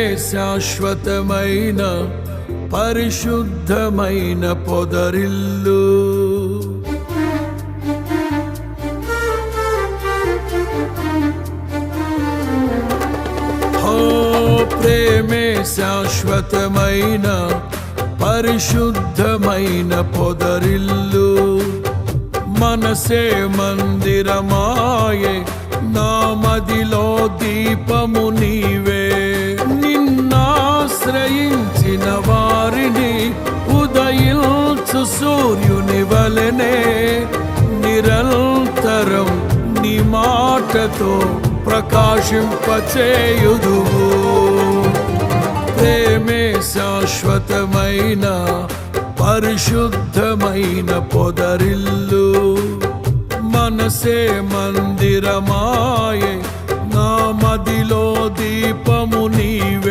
శాశ్వతమైన పరిశుద్ధమైన పొదరిల్లు. హో ప్రేమే శాశ్వతమైన పరిశుద్ధమైన పొదరిల్లు. మనసే మందిరమాయే నా మదిలో దీపము నీవే. సూర్యుని వలనే నిరంతరం నీ మాటతో ప్రకాశింపచేయుదువు. ప్రేమే శాశ్వతమైన పరిశుద్ధమైన పొదరిల్లు. మనసే మందిరమాయ నా మదిలో దీపం